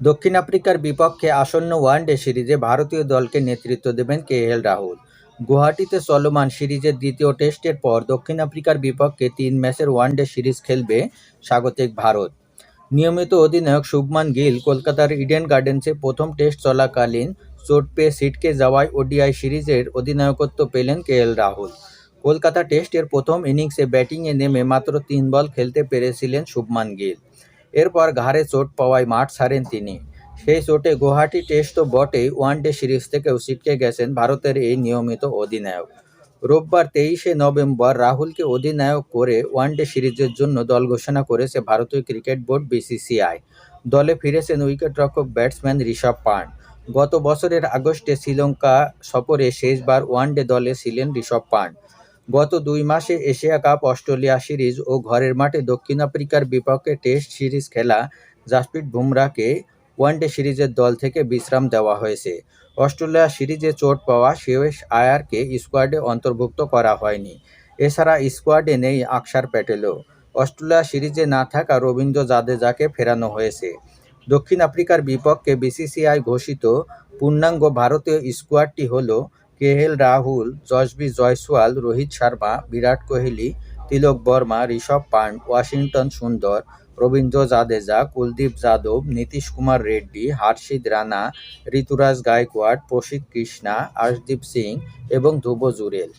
দক্ষিণ আফ্রিকার বিপক্ষে আসন্ন ওয়ানডে সিরিজে ভারতীয় দলকে নেতৃত্ব দেবেন কে এল রাহুল। গুয়াহাটিতে চলমান সিরিজের দ্বিতীয় টেস্টের পর দক্ষিণ আফ্রিকার বিপক্ষে তিন ম্যাচের ওয়ানডে সিরিজ খেলবে স্বাগতিক ভারত। নিয়মিত অধিনায়ক শুভমান গিল কলকাতার ইডেন গার্ডেন্সে প্রথম টেস্ট চলাকালীন চোট পেয়ে সিটকে যাওয়ায় ওডিআই সিরিজের অধিনায়কত্ব পেলেন কে এল রাহুল। কলকাতা টেস্টের প্রথম ইনিংসে ব্যাটিংয়ে নেমে মাত্র তিন বল খেলতে পেরেছিলেন শুভমান গিল। এরপর ঘাড়ে চোট পাওয়ায় মাঠ ছাড়েন তিনি। সেই চোটে গুয়াহাটি টেস্ট তো বটেই ওয়ানডে সিরিজ থেকেও ছিটকে গেছেন ভারতের এই নিয়মিত অধিনায়ক। রোববার তেইশে নভেম্বর রাহুলকে অধিনায়ক করে ওয়ানডে সিরিজের জন্য দল ঘোষণা করেছে ভারতীয় ক্রিকেট বোর্ড বিসিসিআই। দলে ফিরেছেন উইকেটরক্ষক ব্যাটসম্যান ঋষভ পান্ট। গত বছরের আগস্টে শ্রীলঙ্কা সফরে শেষবার ওয়ানডে দলে ছিলেন ঋষভ পান্ট। গত দুই মাসে এশিয়া কাপ, অস্ট্রেলিয়া সিরিজ ও ঘরের মাঠে দক্ষিণ আফ্রিকার বিপক্ষে টেস্ট সিরিজ খেলা জাসপ্রীত বুমরাকে ওয়ানডে সিরিজের দল থেকে বিশ্রাম দেওয়া হয়েছে। অস্ট্রেলিয়া সিরিজে চোট পাওয়া শেষ আয়ারকে স্কোয়াডে অন্তর্ভুক্ত করা হয়নি। এছাড়া স্কোয়াডে নেই আকসার প্যাটেলও। অস্ট্রেলিয়া সিরিজে না থাকা রবীন্দ্র জাদেজাকে ফেরানো হয়েছে। দক্ষিণ আফ্রিকার বিপক্ষে বিসিসিআই ঘোষিত পূর্ণাঙ্গ ভারতীয় স্কোয়াডটি হল কে এল রাহুল, জসবি, জয়সওয়াল, রোহিত শর্মা, বিরাট কোহলি, তিলক বর্মা, ঋষভ পান্ট, ওয়াশিংটন সুন্দর, রবীন্দ্র জাদেজা, কুলদীপ যাদব, নীতিশ কুমার রেড্ডি হার্ষিদ রানা, ঋতুরাজ গায়কোয়াড় প্রশিক কৃষ্ণা আশদীপ সিং এবং ধ্রুব জুরেল।